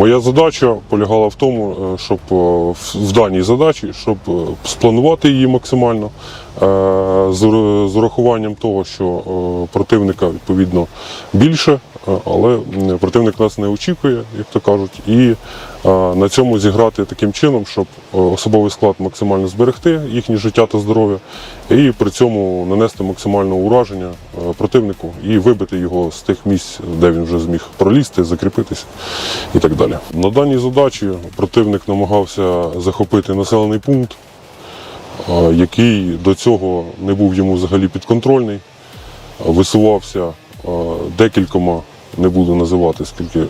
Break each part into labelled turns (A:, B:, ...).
A: Моя задача полягала в тому, е, щоб е, в- даній задачі, щоб е, спланувати її максимально з урахуванням того, що е, противника відповідно більше, е, але противник нас не очікує, як то кажуть, і е, на цьому зіграти таким чином, щоб е, особовий склад максимально зберегти їхнє життя та здоров'я, і при цьому нанести максимальне ураження е, противнику і вибити його з тих місць, де він вже зміг пролізти, закріпитися і так далі. На даній задачі противник намагався захопити населений пункт, е, який до цього не був йому взагалі підконтрольний, висувався декількома, не буду називати скільки, е,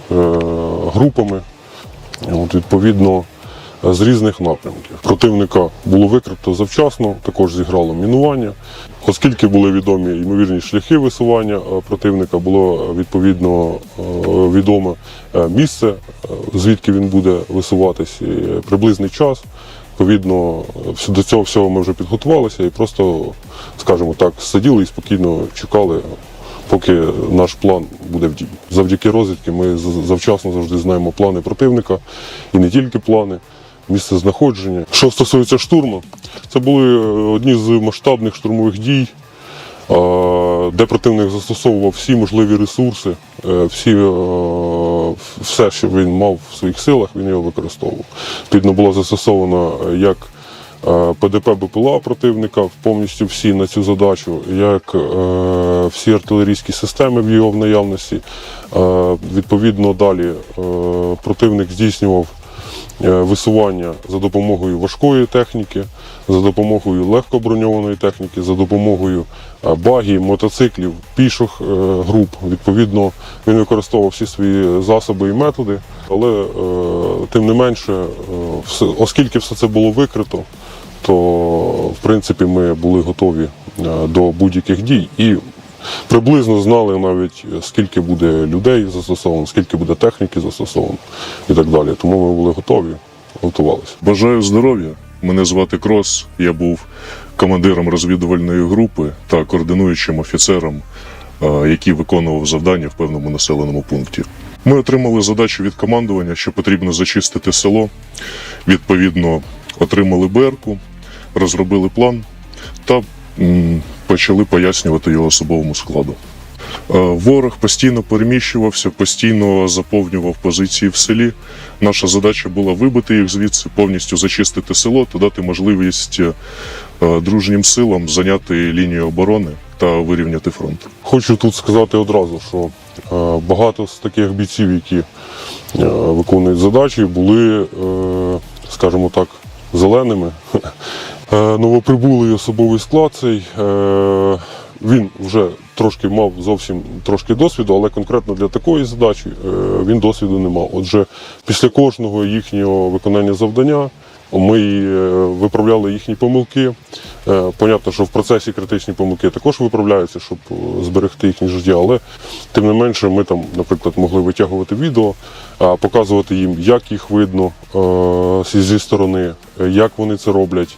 A: групами. От, відповідно, з різних напрямків. Противника було викрито завчасно, також зіграло мінування. Оскільки були відомі ймовірні шляхи висування е, противника, було е, відповідно відоме місце, звідки він буде висуватись, приблизний час. Відповідно, до цього всього ми вже підготувалися і просто, скажімо так, сиділи і спокійно чекали, поки наш план буде в дії. Завдяки розвідки ми завчасно завжди знаємо плани противника і не тільки плани, місце знаходження. Що стосується штурму, це були е, одні з масштабних штурмових дій, де противник застосовував всі можливі ресурси, е, всі, е, все, що він мав в своїх силах, він його використовував. Відповідно, було застосовано е, як е, ПДП БПЛА противника повністю всі на цю задачу, як е, всі артилерійські системи в його наявності. Відповідно, далі противник здійснював висування за допомогою важкої техніки, за допомогою легкоброньованої техніки, за допомогою е, багів, мотоциклів, піших е, груп. Відповідно, він використовував всі свої засоби і методи, але е, тим не менше, е, оскільки все це було викрито, то в принципі ми були готові е, до будь-яких дій і приблизно знали навіть скільки буде людей застосовано, скільки буде техніки застосовано і так далі. Тому ми були готові, готувалися.
B: Бажаю здоров'я. Мене звати Крос. Я був командиром розвідувальної групи та координуючим офіцером, е, який виконував завдання в певному населеному пункті. Ми отримали задачу від командування, що потрібно зачистити село. Відповідно, отримали БРКу, розробили план та почали пояснювати його особовому складу. Е, Ворог постійно переміщувався, постійно заповнював позиції в селі. Наша задача була вибити їх звідси, повністю зачистити село та дати можливість е, дружнім силам зайняти лінію оборони та вирівняти фронт.
A: Хочу тут сказати одразу, що е, багато з таких бійців, які виконують задачі, були, скажімо так, зеленими. Е, Новоприбулий особовий склад цей. е, Він вже трошки мав зовсім трошки досвіду, але конкретно для такої задачі е, він досвіду не мав. Отже, після кожного їхнього виконання завдання ми виправляли їхні помилки. Понятно, що в процесі критичні помилки також виправляються, щоб зберегти їхнє життя, але тим не менше ми там, наприклад, могли витягувати відео, показувати їм, як їх видно зі- сторони, як вони це роблять,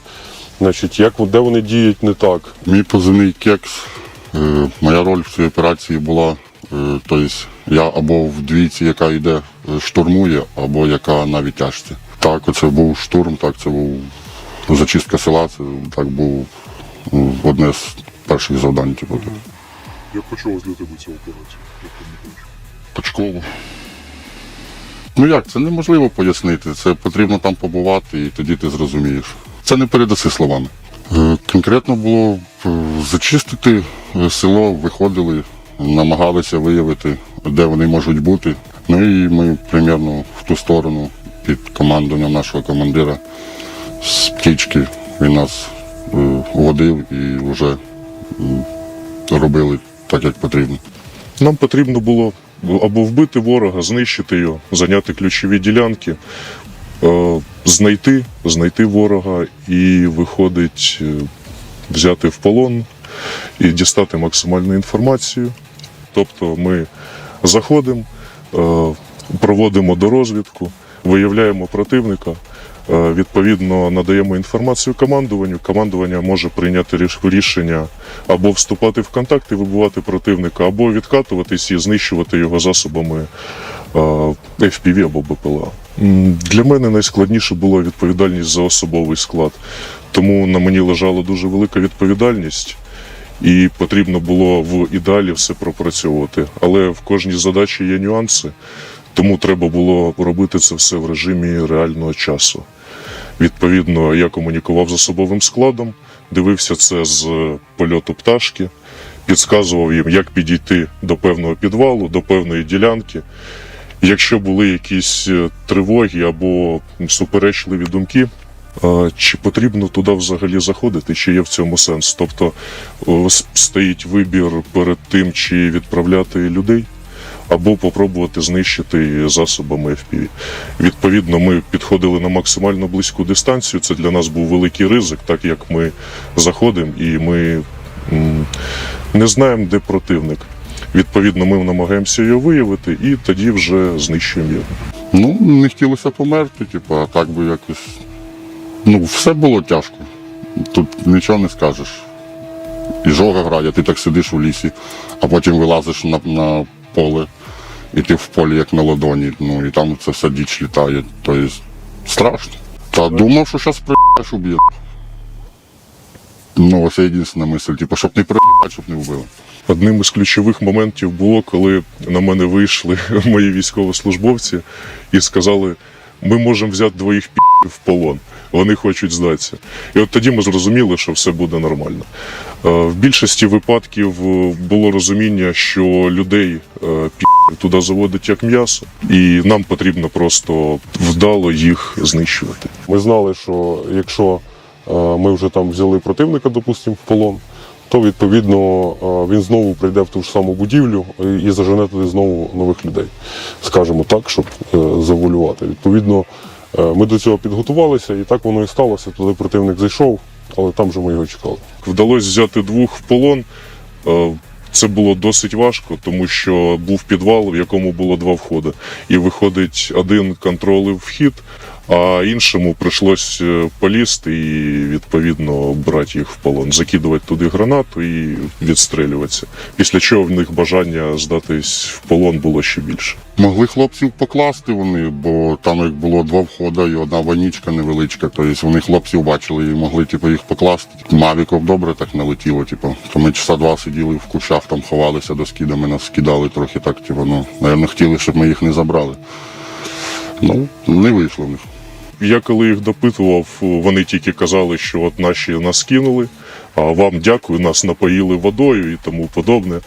A: значить, як, де вони діють не так.
C: Мій позивний кекс. Е, Моя роль в цій операції була, е, тобто я або в двійці, яка йде, е, штурмує, або яка на відтяжці. Так, оце був штурм, так, це був зачистка села, це так був одне з перших завдань. Типу,
B: Як почалась для тебе ця операція?
C: почково. Ну як, це неможливо пояснити. Це потрібно там побувати і тоді ти зрозумієш. Це не передаси словами. Е, Конкретно було е, зачистити е, село, виходили, намагалися виявити, де вони можуть бути. Ну і ми примерно в ту сторону під командуванням нашого командира з птічки він нас водив і вже робили так, як потрібно.
B: Нам потрібно було або вбити ворога, знищити його, зайняти ключові ділянки, знайти, знайти ворога і виходить, е, взяти в полон і дістати максимальну інформацію. Тобто ми заходимо, е, проводимо дорозвідку, виявляємо противника. е, Відповідно, надаємо інформацію командуванню. Командування може прийняти рішення або вступати в контакт і вибивати противника, або відкатуватись і знищувати його засобами е, FPV або БПЛА. Для мене найскладніше була відповідальність за особовий склад, тому на мені лежала дуже велика відповідальність. І потрібно було в ідеалі все пропрацьовувати. Але в кожній задачі є нюанси, тому треба було робити це все в режимі реального часу. Відповідно, я комунікував з особовим складом, дивився це з польоту пташки, підказував їм, як підійти до певного підвалу, до певної ділянки. Якщо були якісь е, тривоги або суперечливі думки, е, чи потрібно туди взагалі заходити, чи є в цьому сенс? Тобто стоїть вибір перед тим, чи відправляти людей, або попробувати знищити засобами FPV. Відповідно, ми підходили на максимально близьку дистанцію. Це для нас був великий ризик, так як ми заходимо і ми не знаємо, де противник. Відповідно, ми намагаємося його виявити і тоді вже знищуємо його.
C: Ну, не хотілося померти, типу, а так би якось. Ну, все було тяжко. Тут нічого не скажеш. І жога грає, ти так сидиш у лісі, а потім вилазиш на, на поле, і ти в полі як на ладоні. Ну і там це все діч літає. Тобто страшно. Та думав, що зараз приїдеш уб'є. Ну, ось єдина мисль, типу, щоб не приїбати, щоб не вбили.
B: Одним із ключових моментів було, коли на мене вийшли мої військовослужбовці і сказали: ми можемо взяти двоїх пі***ів в полон. Вони хочуть здатися. І от тоді ми зрозуміли, що все буде нормально. Е, В більшості випадків е, було розуміння, що людей е, пі***ів туди заводять як м'ясо, і нам потрібно просто вдало їх знищувати.
A: Ми знали, що якщо ми вже там взяли противника, допустимо, в полон, то відповідно е, він знову прийде в ту ж саму будівлю і- зажене туди знову нових людей, скажімо так, щоб е. Відповідно, е, ми до цього підготувалися, і так воно і сталося. Туди противник зайшов, але там же ми його чекали.
B: Вдалося взяти двох в полон. Е, Це було досить важко, тому що був підвал, в якому було два входи. І виходить, один контролив вхід, а іншому прийшлось е, полізти і відповідно брати їх в полон, закидувати туди гранату і відстрілюватися. Після чого в них бажання здатись в полон було ще більше.
C: Могли хлопців покласти вони, бо там як було два входи і одна ванічка невеличка. Тобто вони хлопців бачили і могли типу, їх покласти. Мавіков добре так налетіло. Типу. То ми часа два сиділи в кущах, там ховалися до скидами, нас скидали трохи так, типу, ну, напевно, хотіли, щоб ми їх не забрали. Ну, не вийшло в них.
B: Я коли їх допитував, вони тільки казали, що от наші нас кинули, а вам дякую, нас напоїли водою і тому подобне.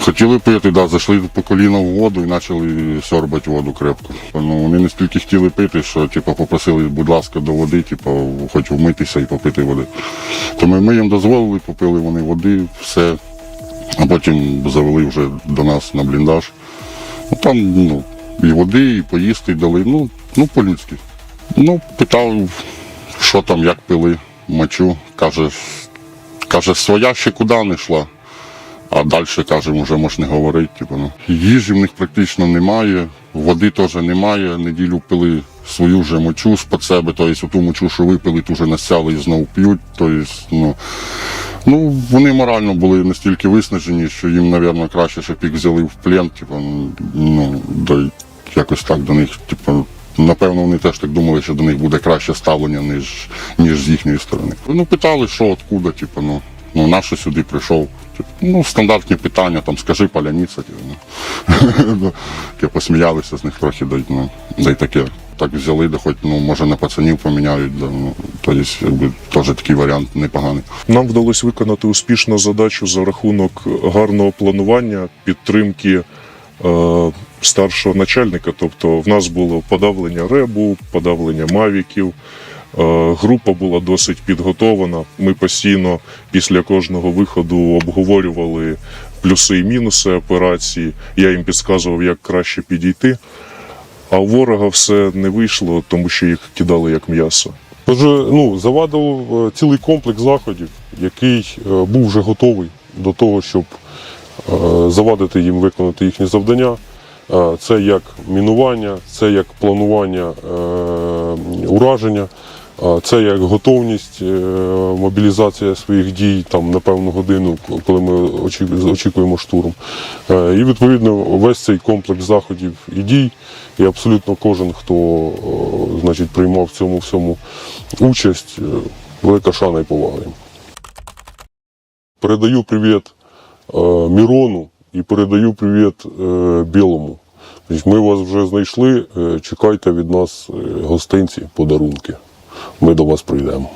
C: Хотіли пити, да, зайшли по коліна в воду і почали сьорбати воду крепко. Ну, вони настільки хотіли пити, що типу, попросили, будь ласка, до води, типу, хоч вмитися і попити води. То ми, ми їм дозволили, попили вони води, все. А потім завели вже до нас на бліндаж. Ну, там ну, і води, і поїсти дали. Ну, ну по-людськи. Ну, питав, що там, як пили, мочу. Каже, каже, своя ще куди не йшла. А далі, кажемо, вже можна говорити. Типу, ну. Їжі в них практично немає, води теж немає. Неділю пили свою вже мочу з-під себе, тобто ту мочу, що випили, ту вже насяли і знову п'ють. Тобто, ну, ну, вони морально були настільки виснажені, що їм, мабуть, краще, щоб їх взяли в плен. Типу, ну, до, якось так до них. Типу, Напевно, вони теж так думали, що до них буде краще ставлення, ніж, ніж з їхньої сторони. Ну, питали, що, откуда, типу, ну, ну на що сюди прийшов. Типу, ну, стандартні питання, там, скажи паляниця, типу, ну. Ну, посміялися з них трохи, ну, да й таке. Так взяли, да хоч, ну, може, на пацанів поміняють, да, ну, тобто, якби, теж такий варіант непоганий.
B: Нам вдалося виконати успішну задачу за рахунок гарного планування, підтримки е, старшого начальника. Тобто в нас було подавлення ребу, подавлення мавіків. Е, Група була досить підготована. Ми постійно після кожного виходу обговорювали плюси і мінуси операції. Я їм підказував, як краще підійти. А у ворога все не вийшло, тому що їх кидали як м'ясо.
A: Отже, ну, завадив е, цілий комплекс заходів, який е, був вже готовий до того, щоб е, завадити їм виконати їхні завдання. Е, Це як мінування, це як планування е, ураження, Це як готовність, е, мобілізація своїх дій там на певну годину, коли ми очікуємо штурм. Е, І відповідно весь цей комплекс заходів і дій, і абсолютно кожен, хто е, значить, приймав в цьому всьому участь, е, велика шана і повага. Передаю привіт е, Мірону і передаю привіт е, Білому. Ми вас вже знайшли. е, Чекайте від нас е, гостинці, подарунки. Ми до вас прийдемо.